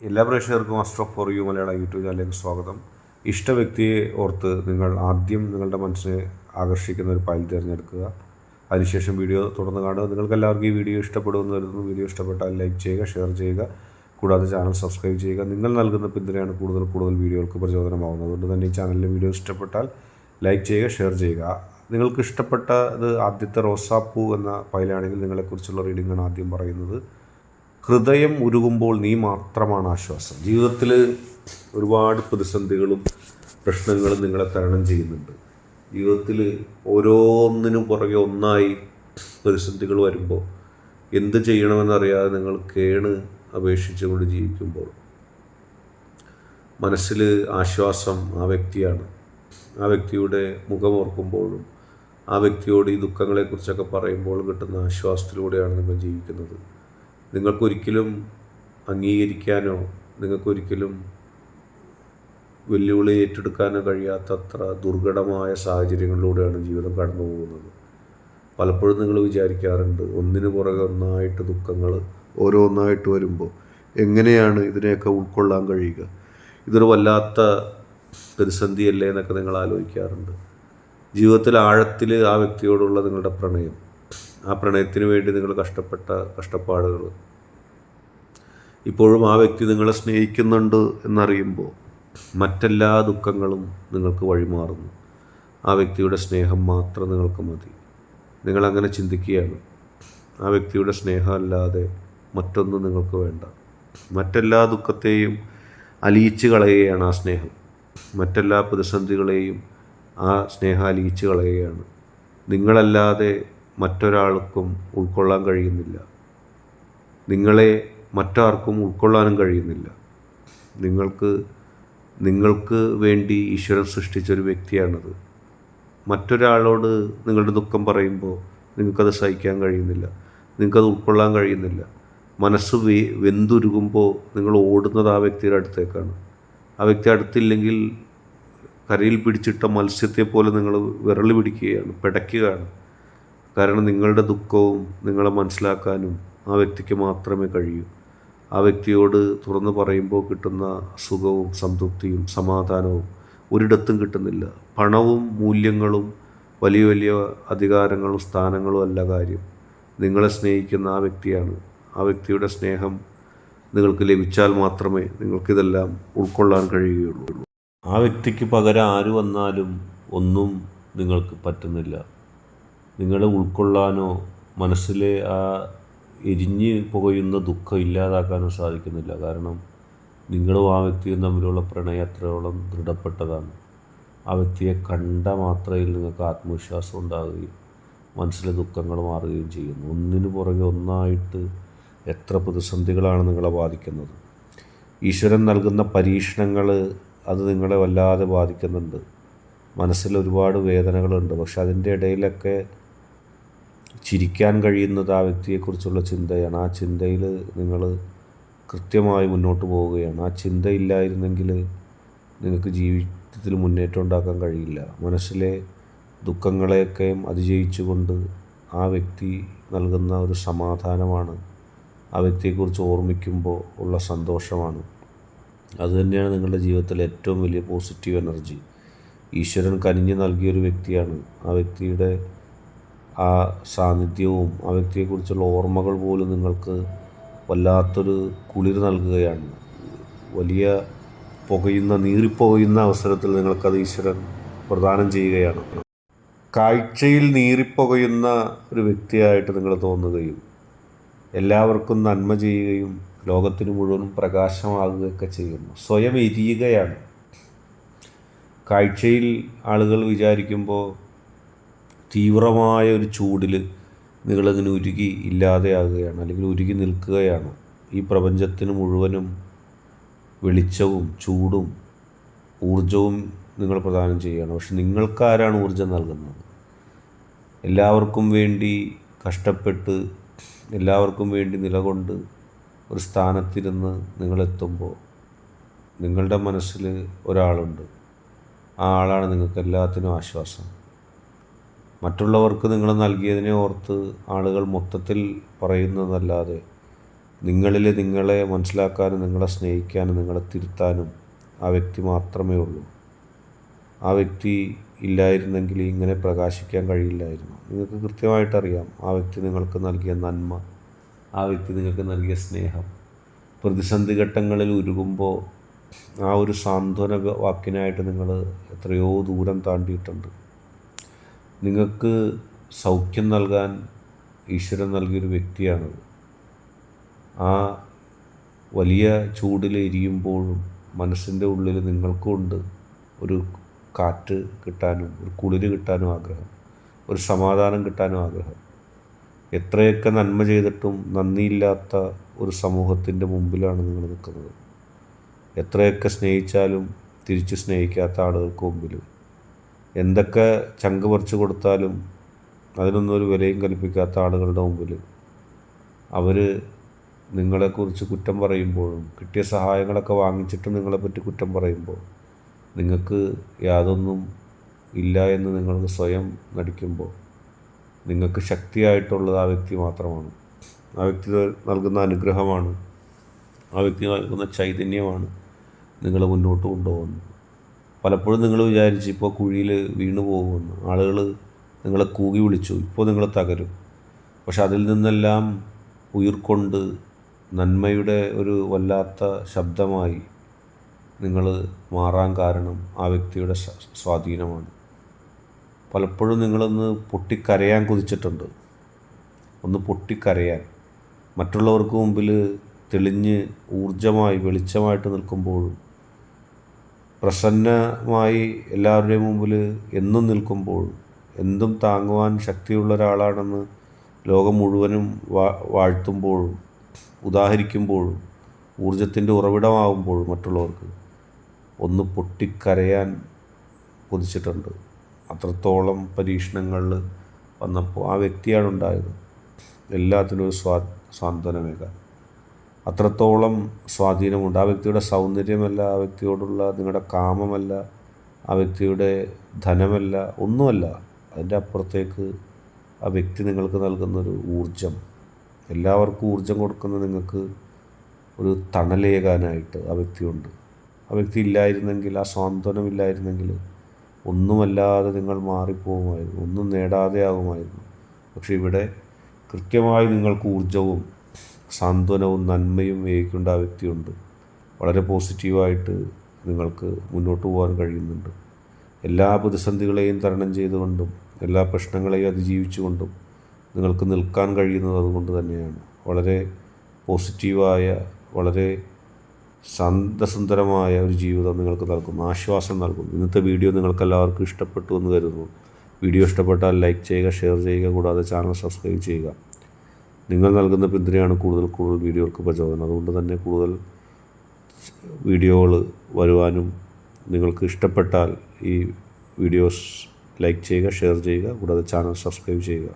എല്ലാ പ്രേക്ഷകർക്കും Astro for you Malayala YouTube ചാനലിലേക്ക് സ്വാഗതം. ഇഷ്ട വ്യക്തിയെ ഓർത്ത് നിങ്ങൾ ആദ്യം നിങ്ങളുടെ മനസ്സിനെ ആകർഷിക്കുന്ന ഒരു ഫയൽ തിരഞ്ഞെടുക്കുക. അതിനുശേഷം വീഡിയോ തുടർന്ന് കാണുക. നിങ്ങൾക്ക് എല്ലാവർക്കും ഈ വീഡിയോ ഇഷ്ടപ്പെടുമെന്ന് കരുതുന്നു. വീഡിയോ ഇഷ്ടപ്പെട്ടാൽ ലൈക്ക് ചെയ്യുക ഷെയർ ചെയ്യുക. കൂടാതെ ചാനൽ സബ്സ്ക്രൈബ് ചെയ്യുക. നിങ്ങൾ നൽകുന്ന പിന്തുണയാണ് കൂടുതൽ കൂടുതൽ വീഡിയോകൾക്ക് പ്രചോദനമാകുന്നത് അതുകൊണ്ട് തന്നെ ഈ ചാനലിലെ വീഡിയോ ഇഷ്ടപ്പെട്ടാൽ ലൈക്ക് ചെയ്യുക ഷെയർ ചെയ്യുക. നിങ്ങൾക്ക് ഇഷ്ടപ്പെട്ട ഇത് ആദ്യത്തെ റോസാപ്പൂ എന്ന ഫയലാണെങ്കിൽ നിങ്ങളെക്കുറിച്ചുള്ള റീഡിംഗാണ് ആദ്യം പറയുന്നത്. ഹൃദയം ഉരുകുമ്പോൾ നീ മാത്രമാണ് ആശ്വാസം. ജീവിതത്തിൽ ഒരുപാട് പ്രതിസന്ധികളും പ്രശ്നങ്ങളും നിങ്ങളെ തരണം ചെയ്യുന്നുണ്ട്. ജീവിതത്തിൽ ഓരോന്നിനും പുറകെ ഒന്നായി പ്രതിസന്ധികൾ വരുമ്പോൾ എന്ത് ചെയ്യണമെന്നറിയാതെ നിങ്ങൾ കേണ് അപേക്ഷിച്ചുകൊണ്ട് ജീവിക്കുമ്പോൾ മനസ്സിൽ ആശ്വാസം ആ വ്യക്തിയാണ്. ആ വ്യക്തിയുടെ മുഖമോർക്കുമ്പോഴും ആ വ്യക്തിയോട് ഈ ദുഃഖങ്ങളെക്കുറിച്ചൊക്കെ പറയുമ്പോൾ കിട്ടുന്ന ആശ്വാസത്തിലൂടെയാണ് നിങ്ങൾ ജീവിക്കുന്നത്. നിങ്ങൾക്കൊരിക്കലും അംഗീകരിക്കാനോ നിങ്ങൾക്കൊരിക്കലും വെല്ലുവിളി ഏറ്റെടുക്കാനോ കഴിയാത്തത്ര ദുർഘടമായ സാഹചര്യങ്ങളിലൂടെയാണ് ജീവിതം കടന്നു പോകുന്നത് പലപ്പോഴും നിങ്ങൾ വിചാരിക്കാറുണ്ട് ഒന്നിനു പുറകെ ഒന്നായിട്ട് ദുഃഖങ്ങൾ ഓരോന്നായിട്ട് വരുമ്പോൾ എങ്ങനെയാണ് ഇതിനെയൊക്കെ ഉൾക്കൊള്ളാൻ കഴിയുക? ഇതൊരു വല്ലാത്ത പ്രതിസന്ധിയല്ലേ എന്നൊക്കെ നിങ്ങൾ ആലോചിക്കാറുണ്ട്. ജീവിതത്തിൽ ആഴത്തിൽ ആ വ്യക്തിയോടുള്ള നിങ്ങളുടെ പ്രണയം ആ പ്രണയത്തിന് വേണ്ടി നിങ്ങൾ കഷ്ടപ്പെട്ട കഷ്ടപ്പാടുകൾ. ഇപ്പോഴും ആ വ്യക്തി നിങ്ങളെ സ്നേഹിക്കുന്നുണ്ട് എന്നറിയുമ്പോൾ മറ്റെല്ലാ ദുഃഖങ്ങളും നിങ്ങൾക്ക് വഴിമാറുന്നു. ആ വ്യക്തിയുടെ സ്നേഹം മാത്രം നിങ്ങൾക്ക് മതി. നിങ്ങളങ്ങനെ ചിന്തിക്കുകയാണ്. ആ വ്യക്തിയുടെ സ്നേഹമല്ലാതെ മറ്റൊന്നും നിങ്ങൾക്ക് വേണ്ട. മറ്റെല്ലാ ദുഃഖത്തെയും അലിയിച്ച് കളയുകയാണ് ആ സ്നേഹം. മറ്റെല്ലാ പ്രതിസന്ധികളെയും ആ സ്നേഹം അലിയിച്ച് കളയുകയാണ്. നിങ്ങളല്ലാതെ മറ്റൊരാൾക്കും ഉൾക്കൊള്ളാൻ കഴിയുന്നില്ല. നിങ്ങളെ മറ്റാർക്കും ഉൾക്കൊള്ളാനും കഴിയുന്നില്ല. നിങ്ങൾക്ക് നിങ്ങൾക്ക് വേണ്ടി ഈശ്വരൻ സൃഷ്ടിച്ചൊരു വ്യക്തിയാണത്. മറ്റൊരാളോട് നിങ്ങളുടെ ദുഃഖം പറയുമ്പോൾ നിങ്ങൾക്കത് സഹിക്കാൻ കഴിയുന്നില്ല. നിങ്ങൾക്കത് ഉൾക്കൊള്ളാൻ കഴിയുന്നില്ല. മനസ്സ് വെ വെന്തുരുകുമ്പോൾ നിങ്ങൾ ഓടുന്നത് ആ വ്യക്തിയുടെ അടുത്തേക്കാണ്. ആ വ്യക്തി അടുത്തില്ലെങ്കിൽ കരയിൽ പിടിച്ചിട്ട മത്സ്യത്തെ പോലെ നിങ്ങൾ വിരൽ പിടിക്കുകയാണ് പിടയ്ക്കുകയാണ്. കാരണം നിങ്ങളുടെ ദുഃഖവും നിങ്ങളെ മനസ്സിലാക്കാനും ആ വ്യക്തിക്ക് മാത്രമേ കഴിയൂ. ആ വ്യക്തിയോട് തുറന്നു പറയുമ്പോൾ കിട്ടുന്ന സുഖവും സംതൃപ്തിയും സമാധാനവും ഒരിടത്തും കിട്ടുന്നില്ല. പണവും മൂല്യങ്ങളും വലിയ വലിയ അധികാരങ്ങളും സ്ഥാനങ്ങളും അല്ല കാര്യം. നിങ്ങളെ സ്നേഹിക്കുന്ന ആ വ്യക്തിയാണ്. ആ വ്യക്തിയുടെ സ്നേഹം നിങ്ങൾക്ക് ലഭിച്ചാൽ മാത്രമേ നിങ്ങൾക്കിതെല്ലാം ഉൾക്കൊള്ളാൻ കഴിയുകയുള്ളൂ. ആ വ്യക്തിക്ക് പകരം ആര് വന്നാലും ഒന്നും നിങ്ങൾക്ക് പറ്റുന്നില്ല. നിങ്ങളെ ഉൾക്കൊള്ളാനോ മനസ്സിലെ ആ എരിഞ്ഞ് പുകയുന്ന ദുഃഖം ഇല്ലാതാക്കാനോ സാധിക്കുന്നില്ല. കാരണം നിങ്ങളും ആ വ്യക്തിയും തമ്മിലുള്ള പ്രണയം അത്രയോളം ദൃഢപ്പെട്ടതാണ്. ആ വ്യക്തിയെ കണ്ട മാത്രയിൽ നിങ്ങൾക്ക് ആത്മവിശ്വാസം ഉണ്ടാകുകയും മനസ്സിലെ ദുഃഖങ്ങൾ മാറുകയും ചെയ്യുന്നു. ഒന്നിനു പുറകെ ഒന്നായിട്ട് എത്ര പ്രതിസന്ധികളാണ് നിങ്ങളെ ബാധിക്കുന്നത്. ഈശ്വരൻ നൽകുന്ന പരീക്ഷണങ്ങൾ അത് നിങ്ങളെ വല്ലാതെ ബാധിക്കുന്നുണ്ട്. മനസ്സിൽ ഒരുപാട് വേദനകളുണ്ട്. പക്ഷെ അതിന്റെ ഇടയിലൊക്കെ ചിരിക്കാൻ കഴിയുന്നത് ആ വ്യക്തിയെക്കുറിച്ചുള്ള ചിന്തയാണ്. ആ ചിന്തയിൽ നിങ്ങൾ കൃത്യമായി മുന്നോട്ട് പോവുകയാണ്. ആ ചിന്ത ഇല്ലായിരുന്നെങ്കിൽ നിങ്ങൾക്ക് ജീവിതത്തിൽ മുന്നേറ്റം ഉണ്ടാക്കാൻ കഴിയില്ല. മനസ്സിലെ ദുഃഖങ്ങളെയൊക്കെയും അതിജയിച്ചുകൊണ്ട് ആ വ്യക്തി നൽകുന്ന ഒരു സമാധാനമാണ് ആ വ്യക്തിയെക്കുറിച്ച് ഓർമ്മിക്കുമ്പോൾ ഉള്ള സന്തോഷമാണ്. അതുതന്നെയാണ് നിങ്ങളുടെ ജീവിതത്തിലെ ഏറ്റവും വലിയ പോസിറ്റീവ് എനർജി. ഈശ്വരൻ കനിഞ്ഞ് നൽകിയൊരു വ്യക്തിയാണ്. ആ വ്യക്തിയുടെ ആ സാന്നിധ്യവും ആ വ്യക്തിയെക്കുറിച്ചുള്ള ഓർമ്മകൾ പോലും നിങ്ങൾക്ക് വല്ലാത്തൊരു കുളിർ നൽകുകയാണ്. വലിയ പുകയുന്ന നീറിപ്പുകയുന്ന അവസരത്തിൽ നിങ്ങൾക്കത് ഈശ്വരൻ പ്രദാനം ചെയ്യുകയാണ്. കാഴ്ചയിൽ നീറിപ്പുകയുന്ന ഒരു വ്യക്തിയായിട്ട് നിങ്ങൾ തോന്നുകയും എല്ലാവർക്കും നന്മ ചെയ്യുകയും ലോകത്തിന് മുഴുവനും പ്രകാശമാകുകയൊക്കെ ചെയ്യുന്നു. സ്വയം എരിയുകയാണ്. കാഴ്ചയിൽ ആളുകൾ വിചാരിക്കുമ്പോൾ തീവ്രമായ ഒരു ചൂടിൽ നിങ്ങളിങ്ങനെ ഉരുകി ഇല്ലാതെയാകുകയാണ് അല്ലെങ്കിൽ ഉരുകി നിൽക്കുകയാണ്. ഈ പ്രപഞ്ചത്തിന് മുഴുവനും വെളിച്ചവും ചൂടും ഊർജവും നിങ്ങൾ പ്രദാനം ചെയ്യുകയാണ്. പക്ഷെ നിങ്ങൾക്കാരാണ് ഊർജം നൽകുന്നത്? എല്ലാവർക്കും വേണ്ടി കഷ്ടപ്പെട്ട് എല്ലാവർക്കും വേണ്ടി നിലകൊണ്ട് ഒരു സ്ഥാനത്തിരുന്ന് നിങ്ങളെത്തുമ്പോൾ നിങ്ങളുടെ മനസ്സിൽ ഒരാളുണ്ട്. ആ ആളാണ് നിങ്ങൾക്ക് എല്ലാത്തിനും ആശ്വാസം. മറ്റുള്ളവർക്ക് നിങ്ങൾ നൽകിയതിനെ ഓർത്ത് ആളുകൾ മൊത്തത്തിൽ പറയുന്നതല്ലാതെ നിങ്ങളിൽ നിങ്ങളെ മനസ്സിലാക്കാനും നിങ്ങളെ സ്നേഹിക്കാനും നിങ്ങളെ തിരുത്താനും ആ വ്യക്തി മാത്രമേ ഉള്ളൂ. ആ വ്യക്തി ഇല്ലായിരുന്നെങ്കിൽ ഇങ്ങനെ പ്രകാശിക്കാൻ കഴിയില്ലായിരുന്നു. നിങ്ങൾക്ക് കൃത്യമായിട്ടറിയാം ആ വ്യക്തി നിങ്ങൾക്ക് നൽകിയ നന്മ ആ വ്യക്തി നിങ്ങൾക്ക് നൽകിയ സ്നേഹം. പ്രതിസന്ധി ഘട്ടങ്ങളിൽ ഉരുകുമ്പോൾ ആ ഒരു സാന്ത്വന വാക്കിനായിട്ട് നിങ്ങൾ എത്രയോ ദൂരം താണ്ടിയിട്ടുണ്ട്. നിങ്ങൾക്ക് സൗഖ്യം നൽകാൻ ഈശ്വരൻ നൽകിയൊരു വ്യക്തിയാണത് ആ വലിയ ചൂടിൽ എരിയുമ്പോഴും മനസ്സിന്റെ ഉള്ളിൽ നിങ്ങൾക്കുണ്ട് ഒരു കാറ്റ് കിട്ടാനും ഒരു കുളിര് കിട്ടാനും ആഗ്രഹം ഒരു സമാധാനം കിട്ടാനും ആഗ്രഹം. എത്രയൊക്കെ നന്മ ചെയ്തിട്ടും നന്ദിയില്ലാത്ത ഒരു സമൂഹത്തിന്റെ മുമ്പിലാണ് നിങ്ങൾ നിൽക്കുന്നത്. എത്രയൊക്കെ സ്നേഹിച്ചാലും തിരിച്ച് സ്നേഹിക്കാത്ത ആളുകൾക്ക് മുമ്പിൽ എന്തൊക്കെ ചങ്ക് പറിച്ചു കൊടുത്താലും അതിനൊന്നും ഒരു വിലയും കൽപ്പിക്കാത്ത ആളുകളുടെ മുമ്പിൽ അവർ നിങ്ങളെക്കുറിച്ച് കുറ്റം പറയുമ്പോഴും കിട്ടിയ സഹായങ്ങളൊക്കെ വാങ്ങിച്ചിട്ട് നിങ്ങളെപ്പറ്റി കുറ്റം പറയുമ്പോൾ നിങ്ങൾക്ക് യാതൊന്നും ഇല്ല എന്ന് നിങ്ങൾക്ക് സ്വയം നടിക്കുമ്പോൾ നിങ്ങൾക്ക് ശക്തിയായിട്ടുള്ളത് ആ വ്യക്തി മാത്രമാണ്. ആ വ്യക്തി നൽകുന്ന അനുഗ്രഹമാണ് ആ വ്യക്തി നൽകുന്ന ചൈതന്യമാണ് നിങ്ങൾ മുന്നോട്ട് കൊണ്ടുപോകുന്നത്. പലപ്പോഴും നിങ്ങൾ വിചാരിച്ച് ഇപ്പോൾ കുഴിയിൽ വീണു പോകുമെന്ന് ആളുകൾ നിങ്ങളെ കൂകി വിളിച്ചു. ഇപ്പോൾ നിങ്ങൾ തകരും. പക്ഷെ അതിൽ നിന്നെല്ലാം ഉയർക്കൊണ്ട് നന്മയുടെ ഒരു വല്ലാത്ത ശബ്ദമായി നിങ്ങൾ മാറാൻ കാരണം ആ വ്യക്തിയുടെ സ്വാധീനമാണ്. പലപ്പോഴും നിങ്ങളൊന്ന് പൊട്ടിക്കരയാൻ കുതിച്ചിട്ടുണ്ട്. ഒന്ന് പൊട്ടിക്കരയാൻ. മറ്റുള്ളവർക്ക് മുമ്പിൽ തെളിഞ്ഞ് ഊർജമായി വെളിച്ചമായിട്ട് നിൽക്കുമ്പോഴും പ്രസന്നമായി എല്ലാവരുടെയും മുമ്പിൽ എന്നും നിൽക്കുമ്പോൾ എന്തും താങ്ങുവാൻ ശക്തിയുള്ള ഒരാളാണെന്ന് ലോകം മുഴുവനും വാ വാഴ്ത്തുമ്പോഴും ഉദാഹരിക്കുമ്പോഴും ഊർജത്തിന്റെ ഉറവിടമാകുമ്പോഴും മറ്റുള്ളവർക്ക് ഒന്ന് പൊട്ടിക്കരയാൻ കൊതിച്ചിട്ടുണ്ട്. അത്രത്തോളം പരീക്ഷണങ്ങളിൽ വന്നപ്പോൾ ആ വ്യക്തിയാണ് ഉണ്ടായത്. എല്ലാത്തിനും ഒരു സ്വാ സാന്ത്വനമേകാൻ അത്രത്തോളം സ്വാധീനമുണ്ട്. ആ വ്യക്തിയുടെ സൗന്ദര്യമല്ല ആ വ്യക്തിയോടുള്ള നിങ്ങളുടെ കാമമല്ല ആ വ്യക്തിയുടെ ധനമല്ല ഒന്നുമല്ല. അതിന്റെ അപ്പുറത്തേക്ക് ആ വ്യക്തി നിങ്ങൾക്ക് നൽകുന്നൊരു ഊർജം എല്ലാവർക്കും ഊർജം കൊടുക്കുന്ന നിങ്ങൾക്ക് ഒരു തണലേകാനായിട്ട് ആ വ്യക്തിയുണ്ട്. ആ വ്യക്തി ഇല്ലായിരുന്നെങ്കിൽ ആ സ്വാന്തനമില്ലായിരുന്നെങ്കിൽ ഒന്നുമല്ലാതെ നിങ്ങൾ മാറിപ്പോകുമായിരുന്നു ഒന്നും നേടാതെ ആകുമായിരുന്നു പക്ഷെ ഇവിടെ കൃത്യമായി നിങ്ങൾക്ക് ഊർജവും സാന്ത്വനവും നന്മയും ഏകിക്കേണ്ട ആ വ്യക്തിയുണ്ട്. വളരെ പോസിറ്റീവായിട്ട് നിങ്ങൾക്ക് മുന്നോട്ട് പോകാൻ കഴിയുന്നുണ്ട്. എല്ലാ പ്രതിസന്ധികളെയും തരണം ചെയ്തുകൊണ്ടും എല്ലാ പ്രശ്നങ്ങളെയും അതിജീവിച്ചുകൊണ്ടും നിങ്ങൾക്ക് നിൽക്കാൻ കഴിയുന്നത് അതുകൊണ്ട് തന്നെയാണ്. വളരെ പോസിറ്റീവായ വളരെ സന്തസുന്ദരമായ ഒരു ജീവിതം നിങ്ങൾക്ക് നൽകും ആശ്വാസം നൽകും ഇന്നത്തെ വീഡിയോ നിങ്ങൾക്ക് എല്ലാവർക്കും ഇഷ്ടപ്പെട്ടു എന്ന് കരുതുന്നു. വീഡിയോ ഇഷ്ടപ്പെട്ടാൽ ലൈക്ക് ചെയ്യുക ഷെയർ ചെയ്യുക കൂടാതെ ചാനൽ സബ്സ്ക്രൈബ് ചെയ്യുക. നിങ്ങൾ നൽകുന്ന പിന്തുണയാണ് കൂടുതൽ കൂടുതൽ വീഡിയോകൾക്ക് പ്രചോദനം. അതുകൊണ്ട് തന്നെ കൂടുതൽ വീഡിയോകൾ വരുവാനും നിങ്ങൾക്ക് ഇഷ്ടപ്പെട്ടാൽ ഈ വീഡിയോസ് ലൈക്ക് ചെയ്യുക ഷെയർ ചെയ്യുക കൂടാതെ ചാനൽ സബ്സ്ക്രൈബ് ചെയ്യുക.